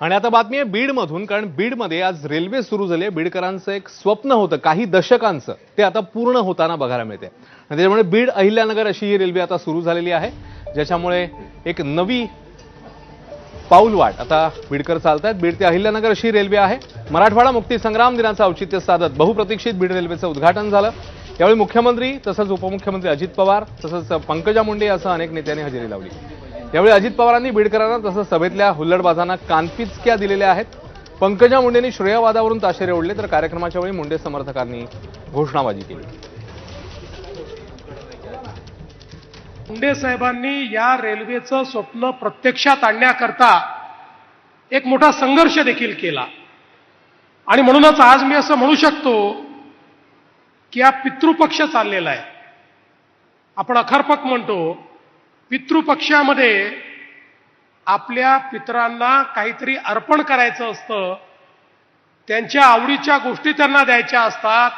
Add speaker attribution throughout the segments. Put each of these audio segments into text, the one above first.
Speaker 1: आणि आता बातमी आहे बीडमधून कारण बीडमध्ये आज रेल्वे सुरू झाली आहे. बीडकरांचं एक स्वप्न होतं काही दशकांचं ते आता पूर्ण होताना बघायला मिळते. आणि त्याच्यामुळे बीड अहिल्यानगर अशी ही रेल्वे आता सुरू झालेली आहे ज्याच्यामुळे एक नवी पाऊलवाट आता बीडकर चालत आहेत बीड ते अहिल्यानगर अशी रेल्वे आहे. मराठवाडा मुक्ती संग्राम दिनाचं औचित्य साधत बहुप्रतीक्षित बीड रेल्वेचं उद्घाटन झालं. यावेळी मुख्यमंत्री तसंच उपमुख्यमंत्री अजित पवार तसंच पंकजा मुंडे असं अनेक नेत्यांनी हजेरी लावली. यावेळी अजित पवारांनी बीडकरांना तसंच सभेतल्या हुल्लडबाजांना कानपिचक्या दिलेल्या आहेत. पंकजा मुंडेंनी श्रेयवादावरून ताशेरे ओढले तर कार्यक्रमाच्या वेळी मुंडे समर्थकांनी घोषणाबाजी केली.
Speaker 2: मुंडे साहेबांनी या रेल्वेचं स्वप्न प्रत्यक्षात आणण्याकरता एक मोठा संघर्ष देखील केला. आणि म्हणूनच आज मी असं म्हणू शकतो की हा पितृपक्ष चाललेला आहे. आपण अखरपक म्हणतो पितृपक्षामध्ये आपल्या पितरांना काहीतरी अर्पण करायचं असतं. त्यांच्या आवडीच्या गोष्टी त्यांना द्यायच्या असतात.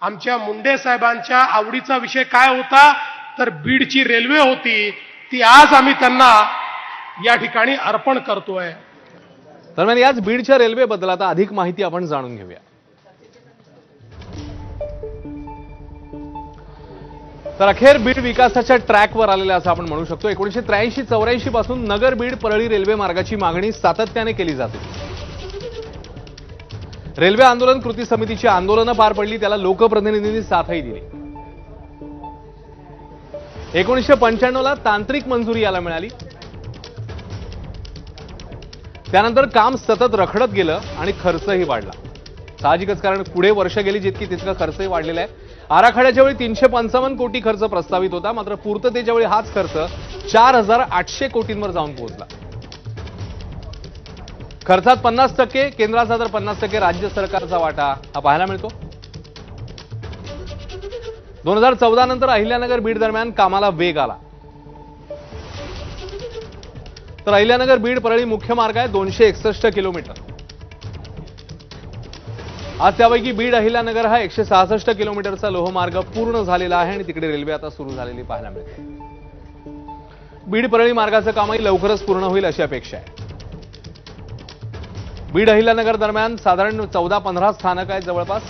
Speaker 2: आमच्या मुंडे साहेबांच्या आवडीचा विषय काय होता? तर बीडची रेल्वे होती. ती आज आम्ही त्यांना या ठिकाणी अर्पण करतोय.
Speaker 1: दरम्यान याच बीडच्या रेल्वेबद्दल आता अधिक माहिती आपण जाणून घेऊया. तर अखेर बीड विकासाच्या ट्रॅकवर आलेला असं आपण म्हणू शकतो. एकोणीशे त्र्याऐंशी चौऱ्याऐंशी पासून नगर बीड परळी रेल्वे मार्गाची मागणी सातत्याने केली जाते. रेल्वे आंदोलन कृती समितीची आंदोलनं पार पडली त्याला लोकप्रतिनिधींनी साथही दिली. एकोणीसशे पंच्याण्णव ला तांत्रिक मंजुरी याला मिळाली. त्यानंतर काम सतत रखडत गेलं आणि खर्चही वाढला. साहजिकच कारण पुढे वर्ष गेली जितकी तितका खर्चही वाढलेला आहे. आराखड्याच्या वेळी तीनशे पंचावन्न कोटी खर्च प्रस्तावित होता. मात्र पूर्ततेच्या वेळी हाच खर्च चार हजार आठशे कोटींवर जाऊन पोहोचला. खर्चात पन्नास टक्के केंद्राचा तर पन्नास टक्के राज्य सरकारचा वाटा हा पाहायला मिळतो. दोन हजार चौदा नंतर अहिल्यानगर बीड दरम्यान कामाला वेग आला. तर अहिल्यानगर बीड परळी मुख्य मार्ग आहे दोनशे एकसष्ट किलोमीटर. आज त्यापैकी बीड अहिल्यानगर हा एकशे सहासष्ट किलोमीटरचा लोहमार्ग पूर्ण झालेला आहे आणि तिकडे रेल्वे आता सुरू झालेली पाहायला मिळते. बीड परळी मार्गाचं कामही लवकरच पूर्ण होईल अशी अपेक्षा आहे. बीड अहिल्यानगर दरम्यान साधारण चौदा पंधरा स्थानक आहेत जवळपास.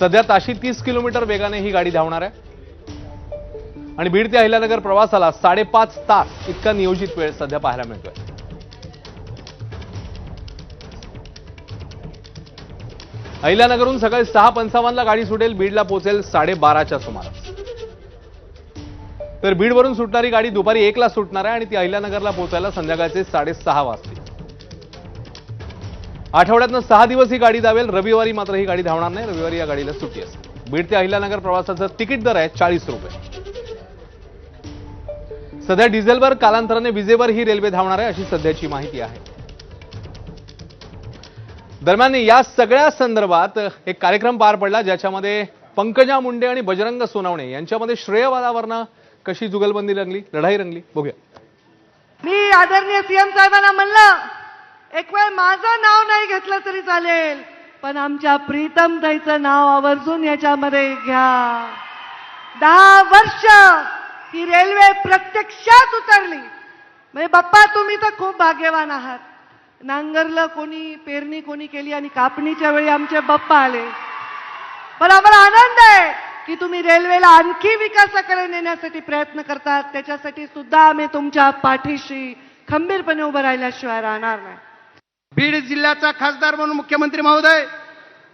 Speaker 1: सध्या ताशी तीस किलोमीटर वेगाने ही गाडी धावणार आहे. आणि बीड ते अहिल्यानगर प्रवासाला साडेपाच तास इतका नियोजित वेळ सध्या पाहायला मिळतोय. अहिल्यानगरहून सकाळी सहा पंचावन्नला गाडी सुटेल बीडला पोहोचेल साडेबाराच्या सुमारास. तर बीडवरून सुटणारी गाडी दुपारी एकला सुटणार आहे आणि ती अहिल्यानगरला पोहोचायला संध्याकाळचे साडेसहा वाजतील. आठवड्यातनं सहा दिवस ही गाडी धावेल रविवारी मात्र ही गाडी धावणार नाही रविवारी या गाडीला सुट्टी असेल. बीड ते अहिल्यानगर प्रवासाचं तिकीट दर आहे चाळीस रुपये. सध्या डिझेलवर कालांतराने विजेवर ही रेल्वे धावणार आहे अशी सध्याची माहिती आहे. दरम्यान या सगळ्या संदर्भात एक कार्यक्रम पार पडला ज्याच्यामध्ये पंकजा मुंडे आणि बजरंग सोनावणे यांच्यामध्ये श्रेयवादावरनं कशी जुगलबंदी रंगली लढाई रंगली बघूया.
Speaker 3: मी आदरणीय सीएम साहेबांना म्हणलं एक वेळ माझं नाव नाही घेतलं तरी चालेल पण आमच्या प्रीतम ताईचं नाव आवर्जून याच्यामध्ये घ्या. दहा वर्ष ही रेल्वे प्रत्यक्षात उतरली. म्हणजे बाप्पा तुम्ही तर खूप भाग्यवान आहात. नांगरलं कोणी पेरणी कोणी केली आणि कापणीच्या वेळी आमचे बाप्पा आले. पण आम्हाला आनंद आहे की तुम्ही रेल्वेला आणखी विकासाकडे नेण्यासाठी प्रयत्न करतात. त्याच्यासाठी सुद्धा आम्ही तुमच्या पाठीशी खंबीरपणे उभं राहिल्याशिवाय राहणार नाही.
Speaker 4: बीड जिल्ह्याचा खासदार म्हणून मुख्यमंत्री महोदय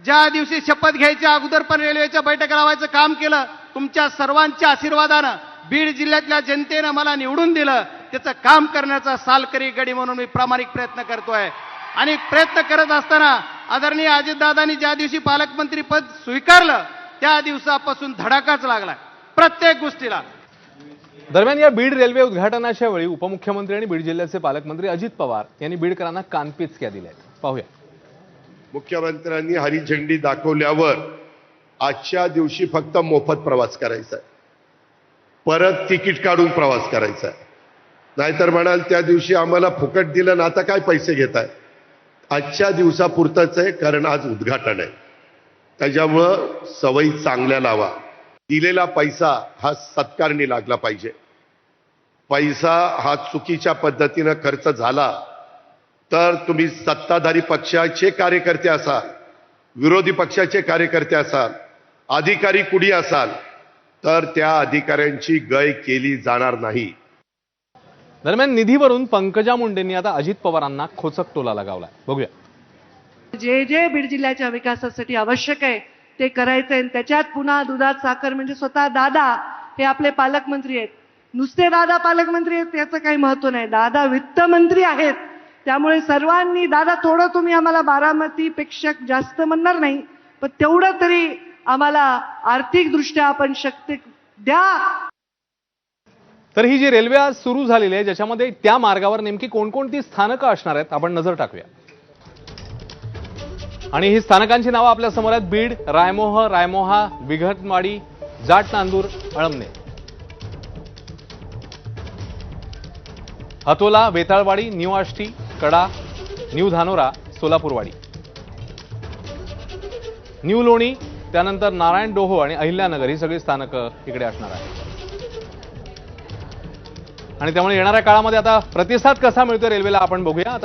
Speaker 4: ज्या दिवशी शपथ घ्यायच्या अगोदर पण रेल्वेच्या बैठक लावायचं काम केलं तुमच्या सर्वांच्या आशीर्वादानं बीड जिल्ह्यातल्या जनतेनं मला निवडून दिलं. त्याचं काम करण्याचा सालकरी गडी म्हणून मी प्रामाणिक प्रयत्न करतोय. आणि प्रयत्न करत असताना आदरणीय अजितदादांनी ज्या दिवशी पालकमंत्री पद स्वीकारलं त्या दिवसापासून धडाकाच लागला प्रत्येक गोष्टीला.
Speaker 1: दरम्यान या बीड रेल्वे उद्घाटनाच्या वेळी उपमुख्यमंत्री आणि बीड जिल्ह्याचे पालकमंत्री अजित पवार यांनी बीडकरांना कानपिचक्या दिल्या आहेत पाहूया.
Speaker 5: मुख्यमंत्र्यांनी हरी झेंडी दाखवल्यावर आजच्या दिवशी फक्त मोफत प्रवास करायचा आहे. परत तिकीट काढून प्रवास करायचा आहे. नाहीतर म्हणाल त्या दिवशी आम्हाला फुकट दिलं ना आता काय पैसे घेत आहे आजच्या दिवसापुरतंच आहे कारण आज उद्घाटन आहे. त्याच्यामुळं सवयी चांगल्या लावा. दिलेला पैसा हा सत्कारणी लागला पाहिजे. पैसा हा चुकीच्या पद्धतीनं खर्च झाला तर तुम्ही सत्ताधारी पक्षाचे कार्यकर्ते असाल विरोधी पक्षाचे कार्यकर्ते असाल अधिकारी कुणी असाल तर त्या अधिकाऱ्यांची गय केली जाणार नाही.
Speaker 1: दरम्यान निधीवरून पंकजा मुंडेंनी आता अजित पवारांना खोचक टोला लगावलाय. बघूया.
Speaker 3: जे जे बीड जिल्ह्याच्या विकासासाठी आवश्यक आहे ते करायचंय आणि त्याच्यात पुन्हा दुधात साखर म्हणजे स्वतः दादा हे आपले पालकमंत्री आहेत. नुसते दादा पालकमंत्री आहेत याचं काही महत्त्व नाही. दादा वित्तमंत्री आहेत. त्यामुळे सर्वांनी दादा थोडं तुम्ही आम्हाला बारामती पेक्षा जास्त म्हणणार नाही पण तेवढं तरी आम्हाला आर्थिकदृष्ट्या आपण शक्ती द्या.
Speaker 1: तर ही जी रेल्वे आज सुरू झालेली आहे ज्याच्यामध्ये त्या मार्गावर नेमकी कोणकोणती स्थानकं असणार आहेत आपण नजर टाकूया. आणि ही स्थानकांची नावं आपल्यासमोर आहेत. Beed Raimoh Raimoha Vighatwadi Jat Nandur Almane. Hatola Vetalwadi new Ashti Kada new Dhanora Solapurwadi. New Loni त्यानंतर नारायण डोहो आणि अहिल्यानगर ही सगळी स्थानकं इकडे असणार आहेत. आणि त्यामुळे येणाऱ्या काळामध्ये आता प्रतिसाद कसा मिळतो रेल्वेला आपण बघूया. आता